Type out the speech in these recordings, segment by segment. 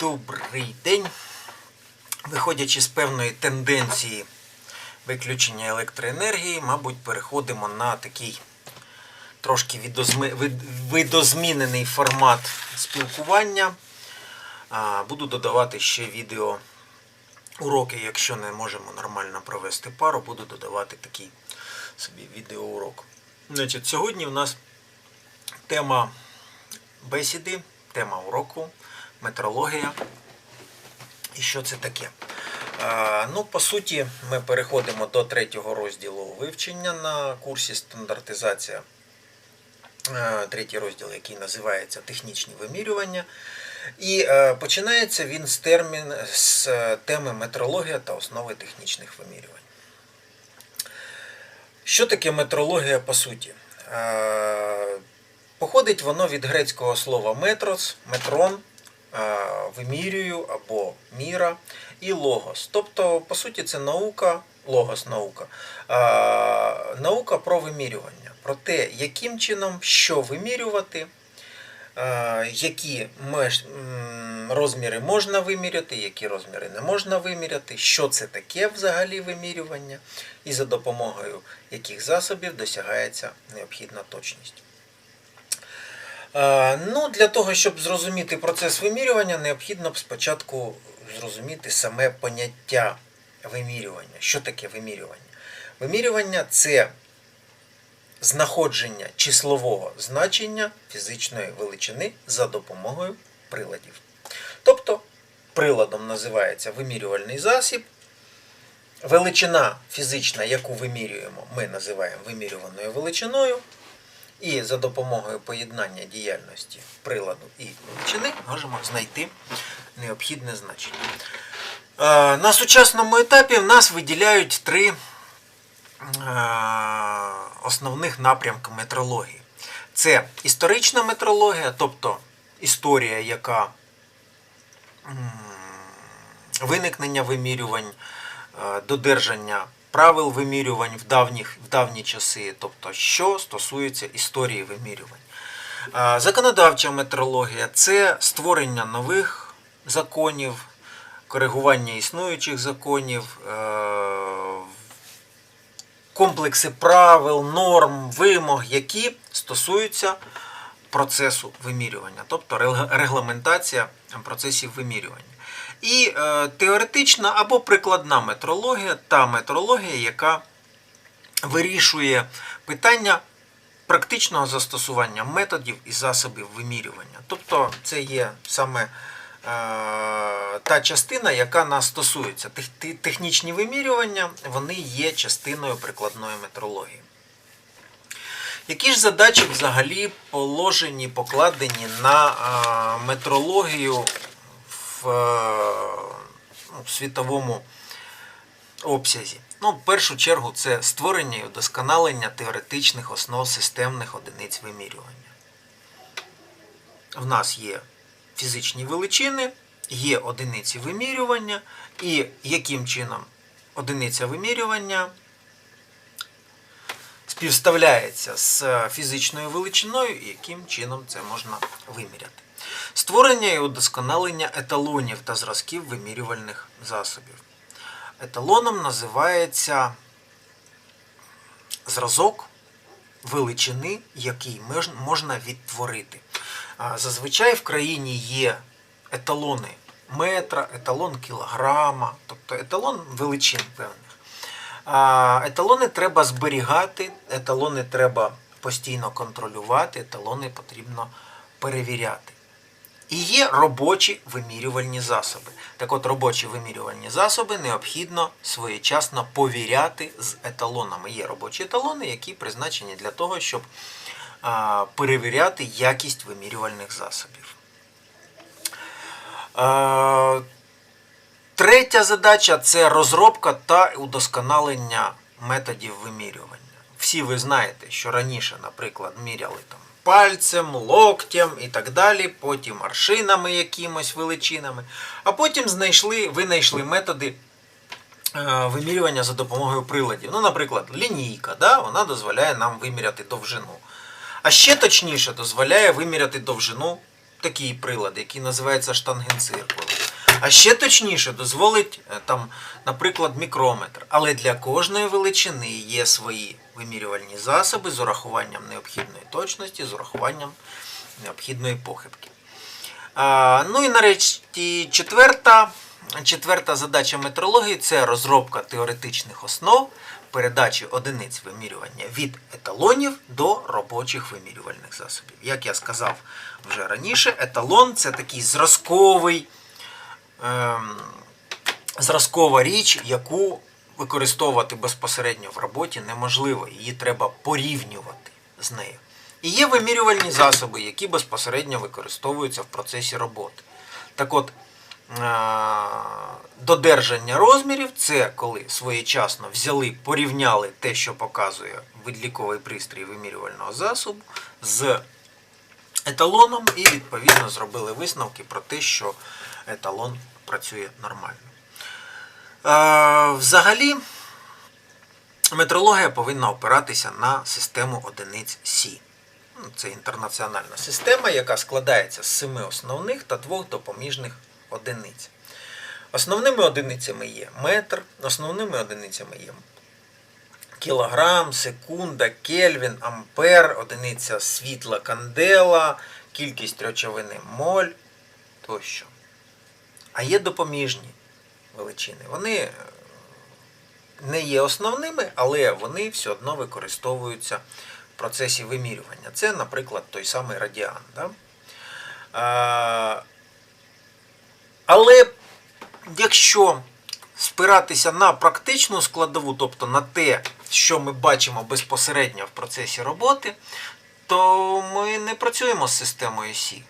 Добрий день. Виходячи з певної тенденції виключення електроенергії, мабуть, переходимо на такий трошки видозмінений формат спілкування. Буду додавати ще відео уроки, якщо не можемо нормально провести пару, буду додавати такий собі відеоурок. Значить, сьогодні у нас тема бесіди, тема уроку, метрологія. І що це таке? Ну, по суті, ми переходимо до третього розділу вивчення на курсі стандартизація. Третій розділ, який називається Технічні вимірювання. І е, починається він з, термін, з е, теми метрологія та основи технічних вимірювань. Що таке метрологія по суті? Е, Походить воно від грецького слова метрос, метрон, вимірюю або міра і логос. Тобто, по суті, це наука, логос наука, е, наука про вимірювання, про те, яким чином що вимірювати, е, які розміри можна виміряти, які розміри не можна виміряти, що це таке взагалі вимірювання, і за допомогою яких засобів досягається необхідна точність. Е, Ну, для того, щоб зрозуміти процес вимірювання, необхідно спочатку зрозуміти саме поняття вимірювання. Що таке вимірювання? Вимірювання це знаходження числового значення фізичної величини за допомогою приладів. Тобто, приладом називається вимірювальний засіб. Величина фізична, яку вимірюємо, ми називаємо вимірюваною величиною. І за допомогою поєднання діяльності приладу і величини можемо знайти необхідне значення. Е, На сучасному етапі в нас виділяють три е, основних напрямки метрології. Це історична метрологія, тобто історія, яка виникнення вимірювань, е, додержання правил вимірювань в, давніх, в давні часи, тобто що стосується історії вимірювань. Законодавча метрологія це створення нових законів, коригування існуючих законів, е, комплекси правил, норм, вимог, які стосуються процесу вимірювання, тобто регламентація процесів вимірювання. І е, теоретична або прикладна метрологія та метрологія, яка вирішує питання практичного застосування методів і засобів вимірювання. Тобто це є саме е, та частина, яка нас стосується. Тех- Технічні вимірювання вони є частиною прикладної метрології. Які ж задачі взагалі положені, покладені на метрологію е, ну, в світовому обсязі? Ну, в першу чергу, це створення і удосконалення теоретичних основ системних одиниць вимірювання. В нас є фізичні величини, є одиниці вимірювання, і яким чином одиниця вимірювання співставляється з фізичною величиною і яким чином це можна виміряти. Створення і удосконалення еталонів та зразків вимірювальних засобів. Еталоном називається зразок величини, який можна відтворити. Зазвичай в країні є еталони метра, еталон кілограма, тобто еталон величин певних. Еталони треба зберігати, еталони треба постійно контролювати, еталони потрібно перевіряти. І є робочі вимірювальні засоби. Так от робочі вимірювальні засоби необхідно своєчасно повіряти з еталонами. Є робочі еталони, які призначені для того, щоб перевіряти якість вимірювальних засобів. Третя задача це розробка та удосконалення методів вимірювання. Всі ви знаєте, що раніше, наприклад, міряли там пальцем, локтем і так далі, потім аршинами якимось величинами, а потім знайшли, винайшли методи е, вимірювання за допомогою приладів. Ну, наприклад, лінійка, да, вона дозволяє нам виміряти довжину. А ще точніше дозволяє виміряти довжину такий прилад, який називається штангенциркулем. А ще точніше дозволить е, там, наприклад, мікрометр. Але для кожної величини є свої вимірювальні засоби з урахуванням необхідної точності, з урахуванням необхідної похибки. Ну і нарешті четверта, четверта задача метрології це розробка теоретичних основ передачі одиниць вимірювання від еталонів до робочих вимірювальних засобів. Як я сказав вже раніше, еталон це такий зразковий, зразкова річ, яку використовувати безпосередньо в роботі неможливо. Її треба порівнювати з нею. І є вимірювальні засоби, які безпосередньо використовуються в процесі роботи. Так от, е, додержання розмірів це коли своєчасно взяли, порівняли те, що показує відліковий пристрій вимірювального засобу з еталоном, і відповідно зробили висновки про те, що еталон працює нормально. Е, Взагалі, метрологія повинна опиратися на систему одиниць Сі. Ну, Це інтернаціональна система, яка складається з семи основних та двох допоміжних одиниць. Основними одиницями є метр, основними одиницями є кілограм, секунда, кельвін, ампер, одиниця світла кандела, кількість речовини моль тощо. А є допоміжні величини. Вони е, не є основними, але вони все одно використовуються в процесі вимірювання. Це, наприклад, той самий радіан. Да? А, але якщо спиратися на практичну складову, тобто на те, що ми бачимо безпосередньо в процесі роботи, то ми не працюємо з системою Сі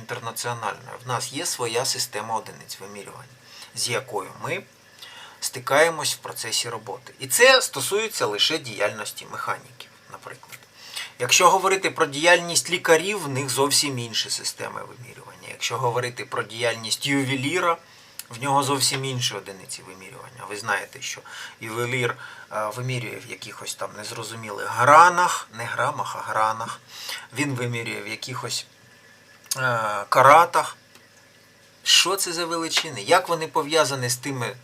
інтернаціональною. В нас є своя система одиниць вимірювання, з якою ми стикаємось в процесі роботи. І це стосується лише діяльності механіків, наприклад. Якщо говорити про діяльність лікарів, в них зовсім інші системи вимірювання. Якщо говорити про діяльність ювеліра, в нього зовсім інші одиниці вимірювання. Ви знаєте, що ювелір е, вимірює в якихось там незрозумілих гранах, не грамах, а гранах. Він вимірює в якихось каратах. Що це за величини? Як вони пов'язані з тими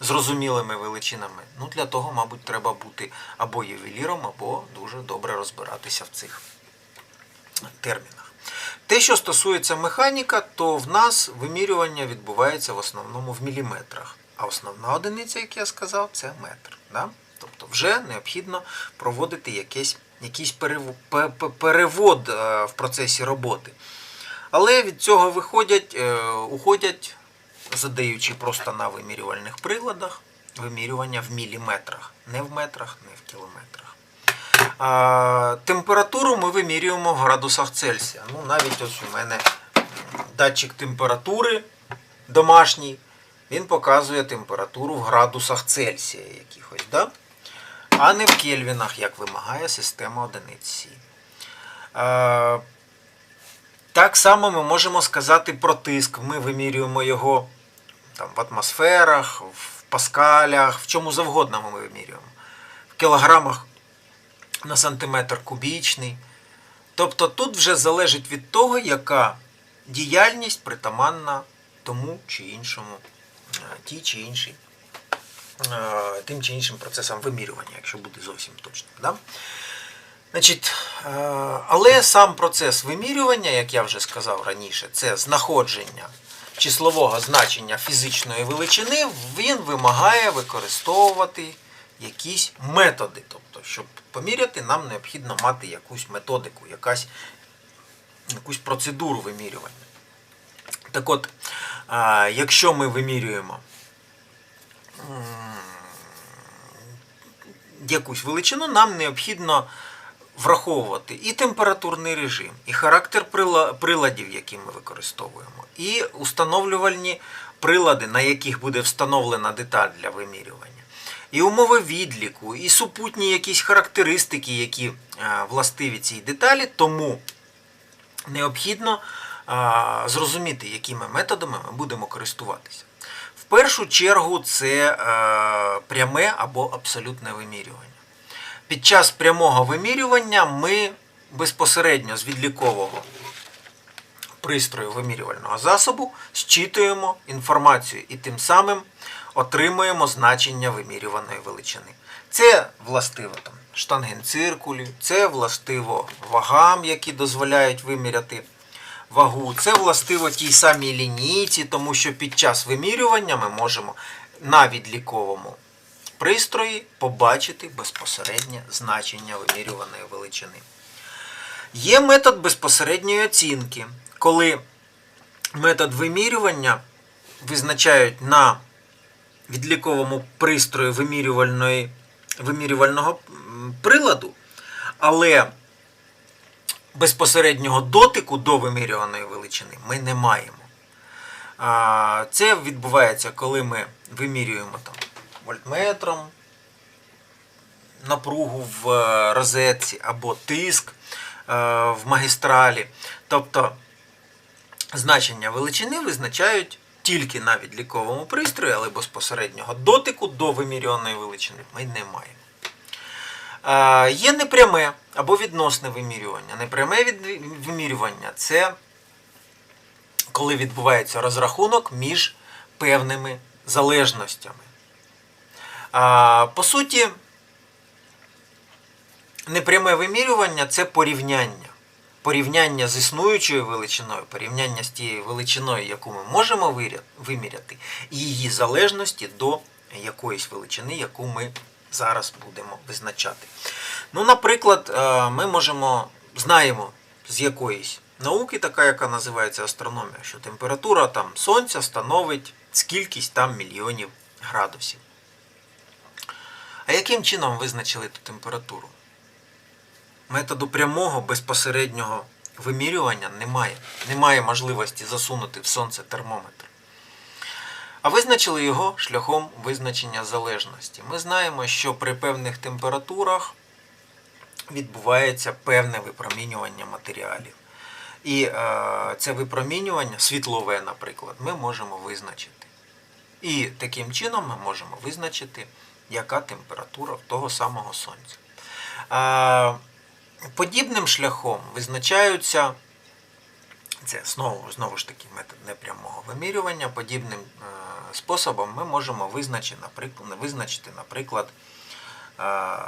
зрозумілими величинами? Ну, для того, мабуть, треба бути або ювеліром, або дуже добре розбиратися в цих термінах. Те, що стосується механіка, то в нас вимірювання відбувається в основному в міліметрах. А основна одиниця, як я сказав, це метр. Да? Тобто вже необхідно проводити якийсь, якийсь перево- пе- пе- перевод е, в процесі роботи. Але від цього виходять, е, уходять, задаючи просто на вимірювальних приладах, вимірювання в міліметрах, не в метрах, не в кілометрах. Температуру ми вимірюємо в градусах Цельсія. Ну, навіть ось у мене датчик температури домашній, він показує температуру в градусах Цельсія якихось, да? а не в кельвінах, як вимагає система одиниць Сі. Так само ми можемо сказати про тиск. Ми вимірюємо його там, в атмосферах, в паскалях, в чому завгодно ми вимірюємо. В кілограмах на сантиметр кубічний. Тобто тут вже залежить від того, яка діяльність притаманна тому чи іншому, е, тій чи іншій, е, тим чи іншим процесам вимірювання, якщо бути зовсім точним. Да? Значить, е, але сам процес вимірювання, як я вже сказав раніше, це знаходження числового значення фізичної величини, він вимагає використовувати якісь методи. Тобто, щоб поміряти, нам необхідно мати якусь методику, якась, якусь процедуру вимірювання. Так от, е, якщо ми вимірюємо якусь величину, нам необхідно враховувати і температурний режим, і характер приладів, які ми використовуємо, і установлювальні прилади, на яких буде встановлена деталь для вимірювання, і умови відліку, і супутні якісь характеристики, які е, властиві цій деталі, тому необхідно зрозуміти, якими методами ми будемо користуватися. В першу чергу це е, пряме або абсолютне вимірювання. Під час прямого вимірювання ми безпосередньо з відлікового пристрою вимірювального засобу, зчитуємо інформацію і тим самим отримуємо значення вимірюваної величини. Це властиво там, штангенциркулю, це властиво вагам, які дозволяють виміряти вагу. Це властиво тій самій лінійці, тому що під час вимірювання ми можемо на відліковому пристрої побачити безпосереднє значення вимірюваної величини. Є метод безпосередньої оцінки, коли метод вимірювання визначають на відліковому пристрої вимірювальної, вимірювального приладу, але безпосереднього дотику до вимірюваної величини ми не маємо. Це відбувається, коли ми вимірюємо там, вольтметром напругу в е, розетці або тиск е, в магістралі. Тобто значення величини визначають тільки на відліковому пристрої, але безпосереднього дотику до вимірюваної величини ми не маємо. Е, Є непряме або відносне вимірювання. Непряме вимірювання це коли відбувається розрахунок між певними залежностями. По суті, непряме вимірювання це порівняння. Порівняння з існуючою величиною, порівняння з тією величиною, яку ми можемо виміряти, і її залежності до якоїсь величини, яку ми зараз будемо визначати. Ну, наприклад, е, ми можемо знаємо з якоїсь науки, така, яка називається астрономія, що температура там сонця становить скількись там мільйонів градусів. А яким чином визначили ту температуру? Методу прямого безпосереднього вимірювання немає. Немає можливості засунути в сонце термометр. А визначили його шляхом визначення залежності. Ми знаємо, що при певних температурах відбувається певне випромінювання матеріалів. І е, це випромінювання, світлове, наприклад, ми можемо визначити. І таким чином ми можемо визначити, яка температура в того самого сонця. Подібним шляхом визначаються, це знову, знову ж таки метод непрямого вимірювання, подібним е, способом ми можемо визначити, наприклад, визначити, наприклад, е,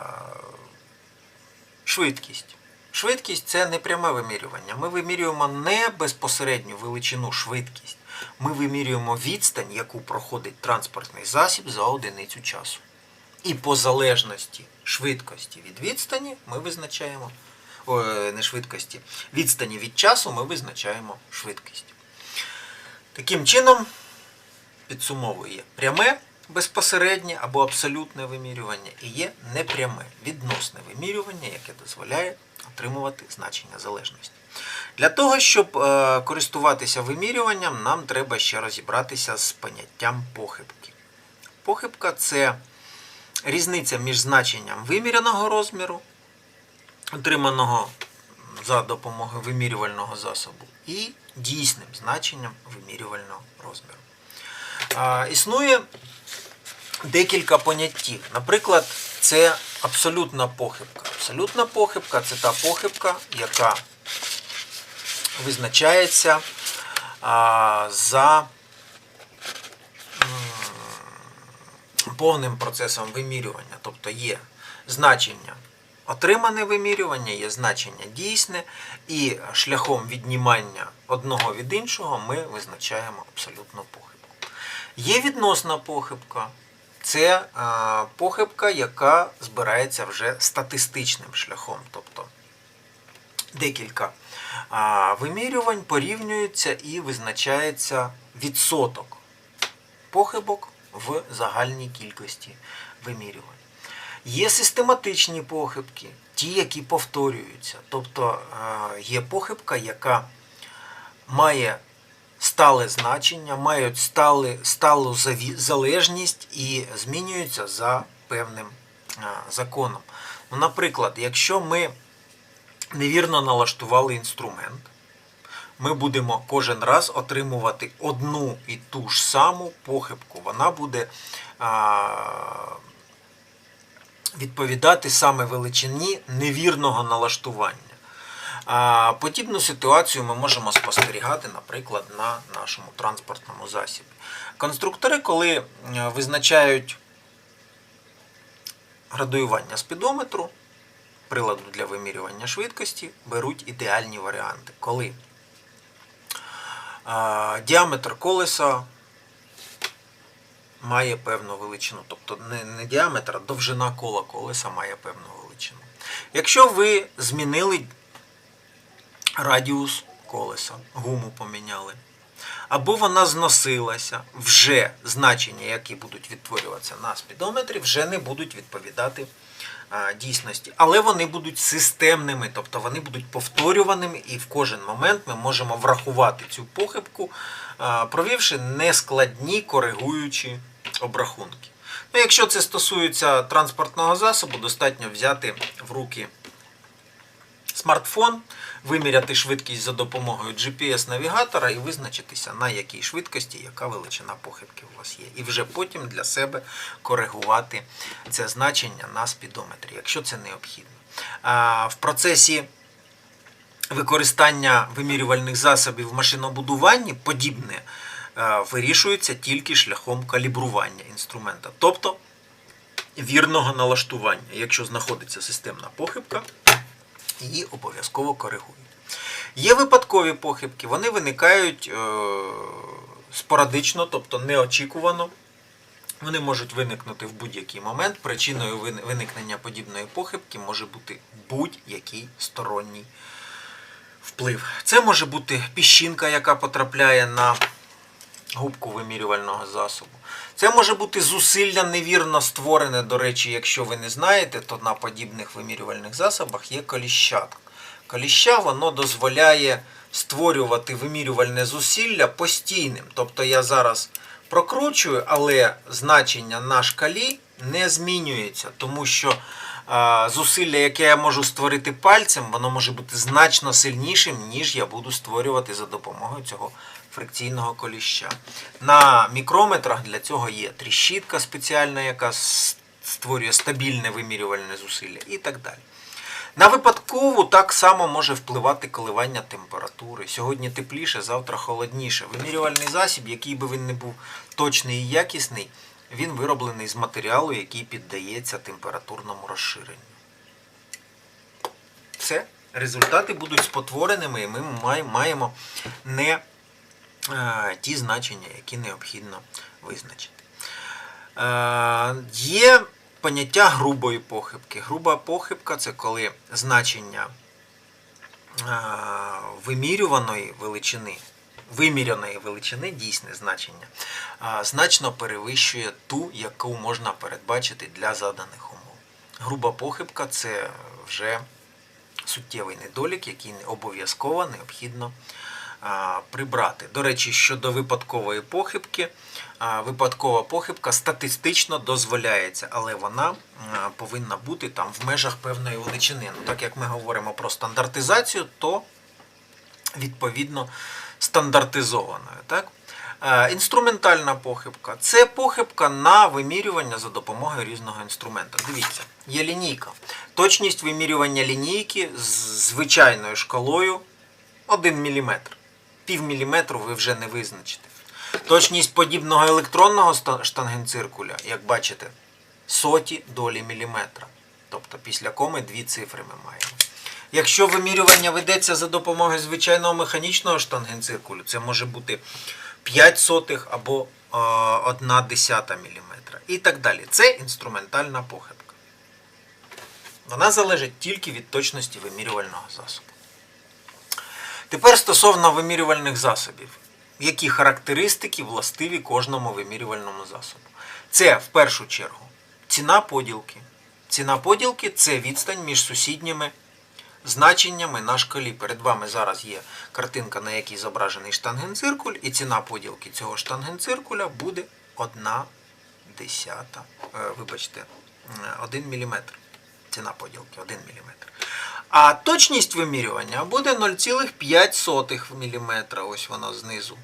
швидкість. Швидкість це не пряме вимірювання. Ми вимірюємо не безпосередню величину швидкість. Ми вимірюємо відстань, яку проходить транспортний засіб за одиницю часу. І по залежності швидкості від відстані ми визначаємо о, не швидкості, відстані від часу ми визначаємо швидкість. Таким чином, підсумовує пряме безпосереднє або абсолютне вимірювання і є непряме відносне вимірювання, яке дозволяє отримувати значення залежності. Для того, щоб е, користуватися вимірюванням, нам треба ще розібратися з поняттям похибки. Похибка це різниця між значенням виміряного розміру, отриманого за допомогою вимірювального засобу, і дійсним значенням вимірювального розміру. Існує декілька поняттів. Наприклад, це абсолютна похибка. Абсолютна похибка це та похибка, яка визначається за повним процесом вимірювання. Тобто є значення отримане вимірювання, є значення дійсне, і шляхом віднімання одного від іншого ми визначаємо абсолютну похибку. Є відносна похибка. Це е, похибка, яка збирається вже статистичним шляхом. Тобто декілька е, вимірювань порівнюються і визначається відсоток похибок в загальній кількості вимірювань. Є систематичні похибки, ті, які повторюються. Тобто е, є похибка, яка має стале значення, мають стали, сталу залежність і змінюються за певним е, законом. Ну, наприклад, якщо ми невірно налаштували інструмент, ми будемо кожен раз отримувати одну і ту ж саму похибку. Вона буде відповідати саме величині невірного налаштування. Подібну ситуацію ми можемо спостерігати, наприклад, на нашому транспортному засібі. Конструктори, коли е, визначають градуювання спідометру, приладу для вимірювання швидкості, беруть ідеальні варіанти, коли діаметр колеса має певну величину. Тобто не, не діаметр, а довжина кола колеса має певну величину. Якщо ви змінили радіус колеса, гуму поміняли, або вона зносилася, вже значення, які будуть відтворюватися на спідометрі, вже не будуть відповідати дійсності. Але вони будуть системними, тобто вони будуть повторюваними, і в кожен момент ми можемо врахувати цю похибку, провівши нескладні коригуючі обрахунки. Ну, якщо це стосується транспортного засобу, достатньо взяти в руки смартфон, виміряти швидкість за допомогою GPS-навігатора і визначитися, на якій швидкості яка величина похибки у вас є. І вже потім для себе коригувати це значення на спідометрі, якщо це необхідно. В процесі використання вимірювальних засобів в машинобудуванні подібне вирішується тільки шляхом калібрування інструмента, тобто вірного налаштування. Якщо знаходиться системна похибка, її обов'язково коригують. Є випадкові похибки, вони виникають е, спорадично, тобто неочікувано. Вони можуть виникнути в будь-який момент. Причиною виникнення подібної похибки може бути будь-який сторонній вплив. Це може бути піщинка, яка потрапляє на губку вимірювального засобу. Це може бути зусилля невірно створене. До речі, якщо ви не знаєте, то на подібних вимірювальних засобах є коліщатка. Коліща воно дозволяє створювати вимірювальне зусилля постійним. Тобто я зараз прокручую, але значення на шкалі не змінюється, тому що зусилля, яке я можу створити пальцем, воно може бути значно сильнішим, ніж я буду створювати за допомогою цього фрикційного коліща. На мікрометрах для цього є тріщітка спеціальна, яка створює стабільне вимірювальне зусилля і так далі. На випадкову так само може впливати коливання температури. Сьогодні тепліше, завтра холодніше. Вимірювальний засіб, який би він не був точний і якісний, він вироблений з матеріалу, який піддається температурному розширенню. Все. Результати будуть спотвореними, і ми маємо не ті значення, які необхідно визначити. Е, є поняття грубої похибки. Груба похибка це коли значення е, вимірюваної величини, виміряної величини, дійсне значення, е, значно перевищує ту, яку можна передбачити для заданих умов. Груба похибка це вже суттєвий недолік, який обов'язково необхідно а, прибрати. До речі, щодо випадкової похибки, випадкова похибка статистично дозволяється, але вона повинна бути там в межах певної величини. Ну, так як ми говоримо про стандартизацію, то відповідно стандартизованою. Так? Інструментальна похибка це похибка на вимірювання за допомогою різного інструмента. Дивіться, є лінійка. Точність вимірювання лінійки з звичайною шкалою 1 мм. Пів міліметру ви вже не визначите. Точність подібного електронного штангенциркуля, як бачите, соті долі міліметра. Тобто після коми дві цифри ми маємо. Якщо вимірювання ведеться за допомогою звичайного механічного штангенциркулю, це може бути 5 сотих або е, 1 десята міліметра. І так далі. Це інструментальна похибка. Вона залежить тільки від точності вимірювального засобу. Тепер стосовно вимірювальних засобів. Які характеристики властиві кожному вимірювальному засобу? Це в першу чергу ціна поділки. Ціна поділки це відстань між сусідніми значеннями на шкалі. Перед вами зараз є картинка, на якій зображений штангенциркуль, і ціна поділки цього штангенциркуля буде 1 десята, е, вибачте, 1 мм. Ціна поділки 1 мм. А точність вимірювання буде 0,5 мм. Ось воно знизу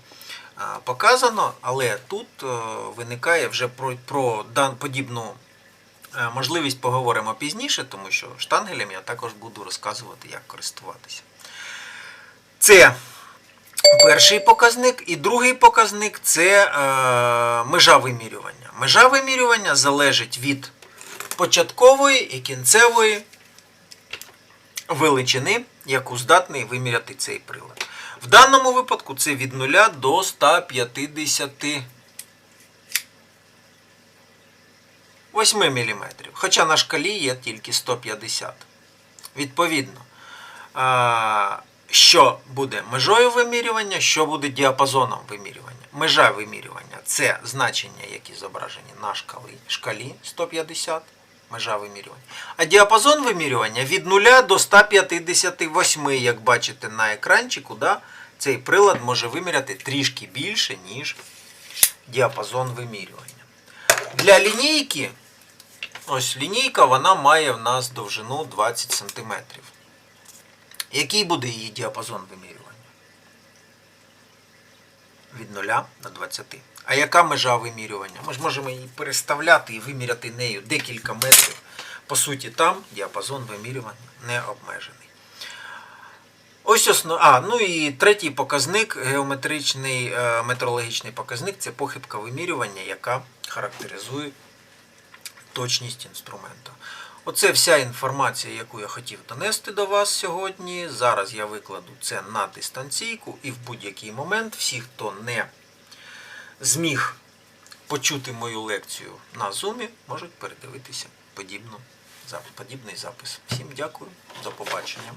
показано, але тут е, виникає вже про, про подібну е, можливість поговоримо пізніше, тому що штангелем я також буду розказувати, як користуватися. Це перший показник, і другий показник це е, межа вимірювання. Межа вимірювання залежить від початкової і кінцевої величини, яку здатний виміряти цей прилад. В даному випадку це від 0 до 150 8 мм. Хоча на шкалі є тільки 150. Відповідно, що буде межою вимірювання, що буде діапазоном вимірювання. Межа вимірювання це значення, які зображені на шкалі, шкалі 150, межа вимірювання. А діапазон вимірювання від 0 до 158, як бачите на екранчику, да, цей прилад може виміряти трішки більше, ніж діапазон вимірювання. Для лінійки, ось лінійка, вона має в нас довжину 20 см. Який буде її діапазон вимірювання? Від 0 до 20. А яка межа вимірювання? Ми ж можемо її переставляти і виміряти нею декілька метрів. По суті, там діапазон вимірювання не обмежений. Ось основ... А, ну і третій показник, геометричний е, метрологічний показник це похибка вимірювання, яка характеризує точність інструменту. Оце вся інформація, яку я хотів донести до вас сьогодні. Зараз я викладу це на дистанційку і в будь-який момент всі, хто не зміг почути мою лекцію на Zoom, можуть передивитися подібну, подібний запис. Всім дякую, до побачення.